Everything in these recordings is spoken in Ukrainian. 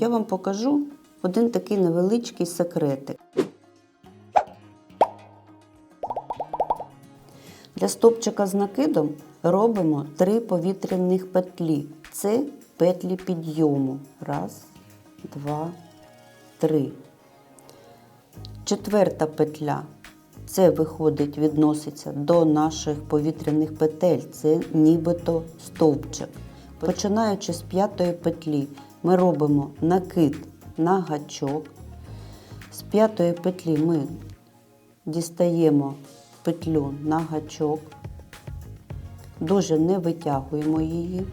Я вам покажу один такий невеличкий секретик. Для стопчика з накидом робимо три повітряних петлі. Це петлі підйому. Раз, два, три. Четверта петля. Це виходить, відноситься до наших повітряних петель. Це нібито стовпчик. Починаючи з п'ятої петлі, ми робимо накид на гачок. З п'ятої петлі ми дістаємо петлю на гачок, дуже не витягуємо її.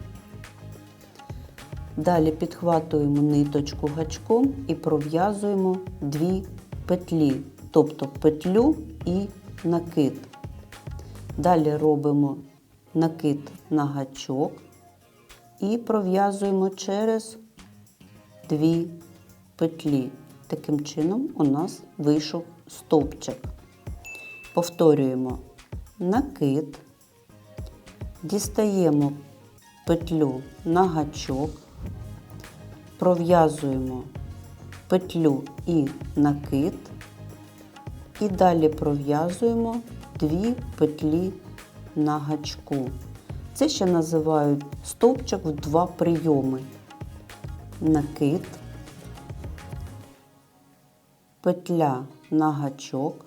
Далі підхватуємо ниточку гачком і пров'язуємо дві петлі, тобто петлю і накид. Далі робимо накид на гачок і пров'язуємо через дві петлі. Таким чином у нас вийшов стовпчик. Повторюємо накид, дістаємо петлю на гачок, пров'язуємо петлю і накид, і далі пров'язуємо дві петлі на гачку. Це ще називають стовпчик в два прийоми. Накид, петля на гачок,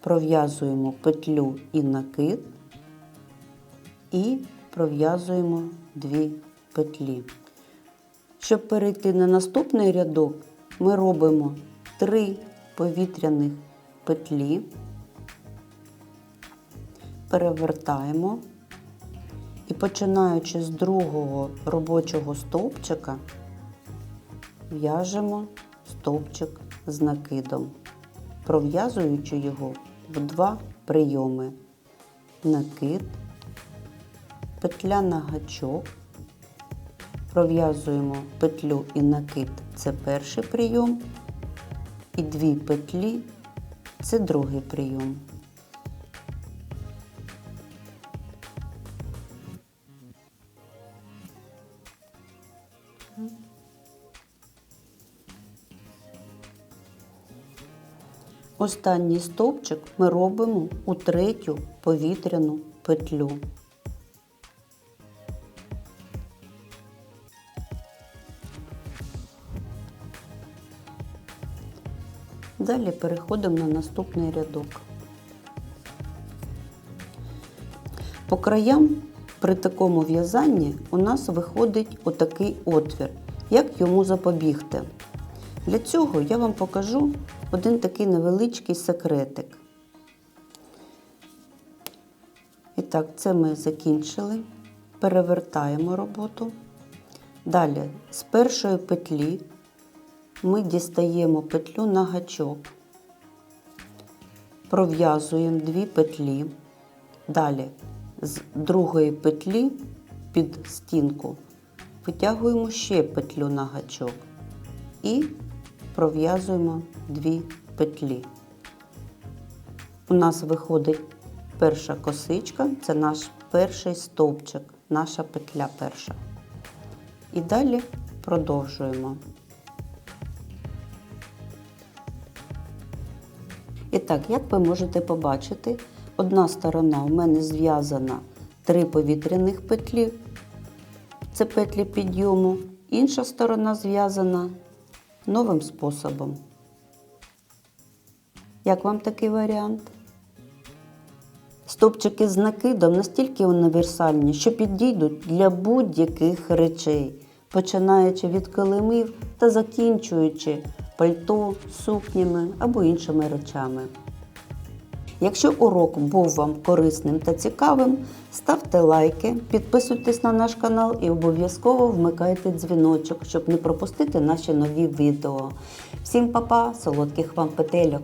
пров'язуємо петлю і накид. І пров'язуємо дві петлі. Щоб перейти на наступний рядок, ми робимо три повітряних петлі, перевертаємо починаючи з другого робочого стовпчика, в'яжемо стовпчик з накидом, пров'язуючи його в два прийоми. Накид, петля на гачок, пров'язуємо петлю і накид це перший прийом, і дві петлі це другий прийом. Останній стовпчик ми робимо у третю повітряну петлю. Далі переходимо на наступний рядок. По краям при такому в'язанні у нас виходить отакий отвір. Як йому запобігти? Для цього я вам покажу один такий невеличкий секретик. І так, це ми закінчили. Перевертаємо роботу. Далі з першої петлі ми дістаємо петлю на гачок, пров'язуємо дві петлі. Далі з другої петлі під стінку витягуємо ще петлю на гачок і пров'язуємо дві петлі. У нас виходить перша косичка, це наш перший стовпчик, наша петля перша. І далі продовжуємо. І так, як ви можете побачити, одна сторона у мене зв'язана три повітряних петлі, це петлі підйому, інша сторона зв'язана новим способом. Як вам такий варіант? Стопчики з накидом настільки універсальні, що підійдуть для будь-яких речей, починаючи від килимів та закінчуючи пальто, сукнями або іншими речами. Якщо урок був вам корисним та цікавим, ставте лайки, підписуйтесь на наш канал і обов'язково вмикайте дзвіночок, щоб не пропустити наші нові відео. Всім па-па, солодких вам петельок!